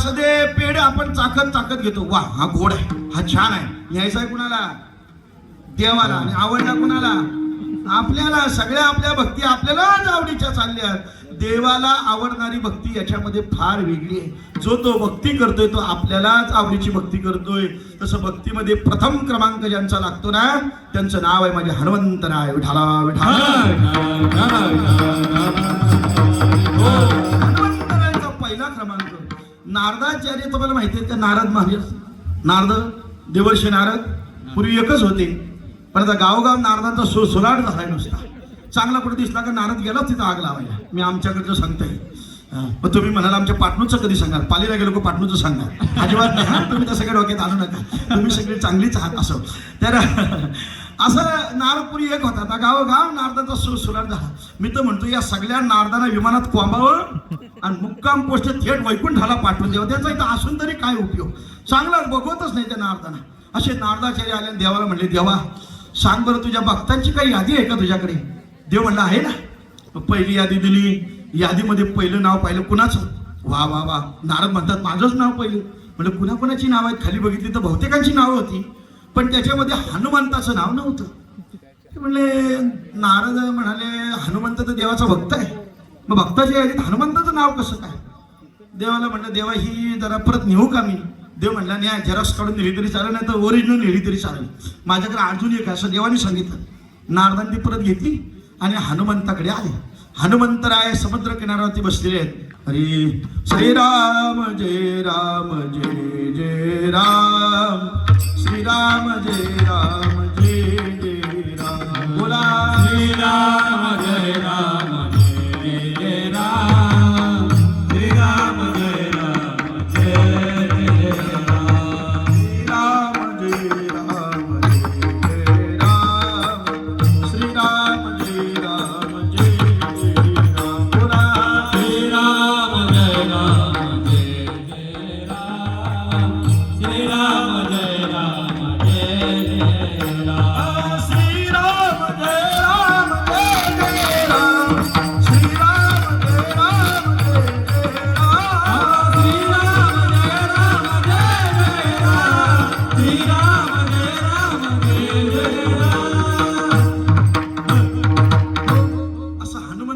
असं ते पेढे आपण चाकत चाकत घेतो. वा हा गोड आहे. हा छान आहे. न्यायचा आहे कुणाला? देवाला. आणि आवडला कुणाला? आपल्याला. सगळ्या आपल्या भक्ती आपल्यालाच आवडीच्या चालल्या देवाला आवडणारी भक्ती याच्यामध्ये फार वेगळी आहे. जो तो भक्ती करतोय तो आपल्यालाच आवडीची भक्ती करतोय. तसं भक्तीमध्ये प्रथम क्रमांक ज्यांचा लागतो ना त्यांचं नाव आहे माझे हनुमंतराय विठाला विठाला. नारदाचार्य तुम्हाला माहिती आहे का? नारद महाराज. नारद देवर्षी नारद पूर्वी एकच होते. पण आता गावगाव नारदांचा सु सुलाट झालाय नुसता. चांगला कुठे दिसला का नारद गेला तिथं आग लावायला. मी आमच्याकडचं सांगताय. मग तुम्ही म्हणाल आमच्या पाटणूचं कधी सांगाल पालीला गेलो का पाटणूचं सांगाल अजिबात नाही. तुम्ही त्या सगळ्या डोक्यात आणू नका. तुम्ही सगळे चांगलीच आहात असं. तर असं नारदपुरी एक होता. आता गावोगाव नारदाचा सु सुलाट झाला. मी तर म्हणतो या सगळ्या नारदांना विमानात कोंबावं. आणि मुक्काम पोस्ट थेट वैकुंठाला पाठवून देवा त्याचा इथं असून तरी काय उपयोग? चांगला बघवतच नाही त्या नारदांना. असे नारदाचार्य आले आणि देवाला म्हणले देवा सांग बरं तुझ्या भक्तांची काही यादी आहे का तुझ्याकडे? देव म्हणला आहे ना. पहिली यादी दिली. यादीमध्ये पहिलं नाव पाहिलं कुणाचं? वा वा वा. नारद म्हणतात माझंच नाव पहिलं. म्हणजे कुणाकुणाची नाव आहेत? खाली बघितली तर बहुतेकांची नावं होती. पण त्याच्यामध्ये हनुमंताचं नाव नव्हतं. म्हणले नारद म्हणाले हनुमंत तर देवाचा भक्त आहे. मग भक्ताच्या यादीत हनुमंताचं नाव कसं काय? देवाला म्हणलं देवा ही जरा परत नेऊ का मी? देव म्हणला नाही झेरॉक्स काढून नेली तरी चालेल नाही तर ओरिजिनल नेली तरी चालेल. माझ्याकडे अजून एक आहे, असं देवाने सांगितलं. नारदांनी परत घेतली आणि हनुमंताकडे आले. हनुमंतराय समुद्र किनाऱ्यावरती बसलेले आहेत. अरे श्रीराम जय राम जय जय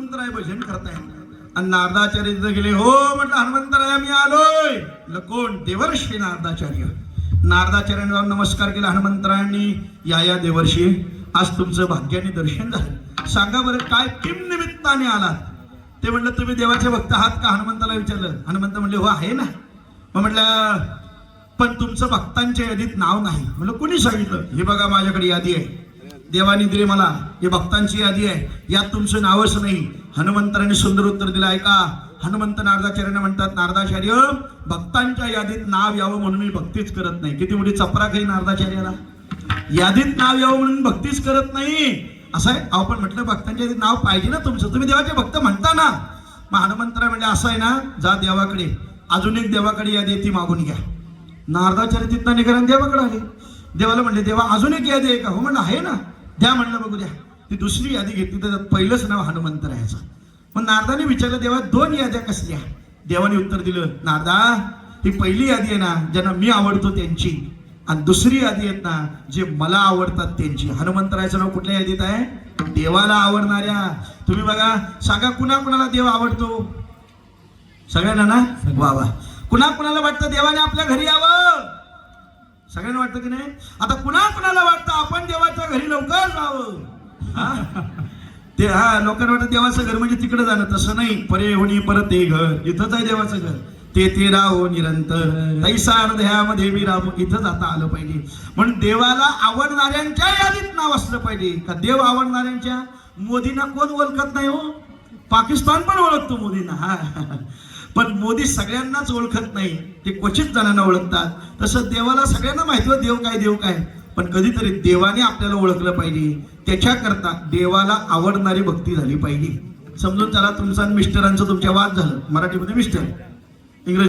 हनुमंतराय भजन करताय. आणि नारदाचार्य तिथं गेले हो म्हटलं हनुमंतराय मी आलोय. म्हटलं, कोण? देवर्षी नारदाचार्य. नारदाचार्याने जाऊन नमस्कार केला हनुमंतरायांनी या या देवर्षी आज तुमचं भाग्याने दर्शन झालं. सांगा बरं काय किम निमित्ताने आलात? ते म्हणलं तुम्ही देवाचे भक्त आहात का? हनुमंताला विचारलं. हनुमंत म्हणले हो आहे ना. मग म्हटलं पण तुमचं भक्तांच्या यादीत नाव नाही. म्हणलं कुणी सांगितलं? हे बघा माझ्याकडे यादी आहे. देवानी दिली मला. हे भक्तांची यादी आहे. यात तुमचं नावच नाही. हनुमंतराने सुंदर उत्तर दिलं. आहे का हनुमंत नारदाचार्याने म्हणतात नारदाचार्य भक्तांच्या यादीत नाव यावं म्हणून मी भक्तीच करत नाही. किती मोठी चपरा काही नारदाचार्याला. यादीत नाव यावं म्हणून भक्तीच करत नाही. असं आहे? अहो पण म्हटलं भक्तांच्या यादीत नाव पाहिजे ना तुमचं. तुम्ही देवाचे भक्त म्हणता ना. मग हनुमंतरा म्हणजे असं आहे ना? जा देवाकडे. अजून एक देवाकडे यादी ती मागून घ्या. नारदाचार्य तिथं निघाला देवाकडे आले. देवाला म्हणले देवा अजून एक यादी आहे का? हो म्हणलं आहे ना. द्या म्हणलं बघू द्या. ती दुसरी यादी घेतली तर पहिलंच नाव हनुमंत राहायचं. मग नारदाने विचारलं देवा दोन याद्या कसल्या? देवाने उत्तर दिलं नारदा ही पहिली यादी आहे ना ज्यांना मी आवडतो त्यांची. आणि दुसरी यादी आहेत ना जे मला आवडतात त्यांची. हनुमंतरायचं नाव कुठल्या यादीत आहे? देवाला आवडणाऱ्या. तुम्ही बघा सांगा कुणा कुणाला देव आवडतो? सगळ्यांना ना? वा वा. कुणा कुणाला वाटतं देवाने आपल्या घरी यावं? सगळ्यांना वाटतं की नाही? आता कुणा कुणाला वाटतं? आपण देवाच्या घरी लवकर जावं. हा? ते हा लोकांना वाटतं देवाचं घर म्हणजे तिकडे जाणं. तसं नाही. परे होणी परत ते घर. इथंच आहे देवाचं घर. ते ते राहो निरंतर. तैसा हृदयामध्ये मी राहू इथं जाता आलं पाहिजे. म्हणून देवाला आवडणाऱ्यांच्या यादीत नाव असलं पाहिजे. का देव आवडणाऱ्यांच्या? मोदींना कोण ओळखत नाही हो? पाकिस्तान पण ओळखतो मोदींना. हा पण मोदी सगळ्यांनाच ओळखत नाही. ते क्वचित जणांना ओळखतात. तसं देवाला सगळ्यांना माहिती हो देव काय देव काय. पण कधीतरी देवाने आपल्याला ओळखलं पाहिजे. त्याच्याकरता देवाला आवडणारी भक्ती झाली पाहिजे. समजून त्याला तुमचा मिस्टरांचं तुमच्या वाद झालं. मराठीमध्ये मिस्टर.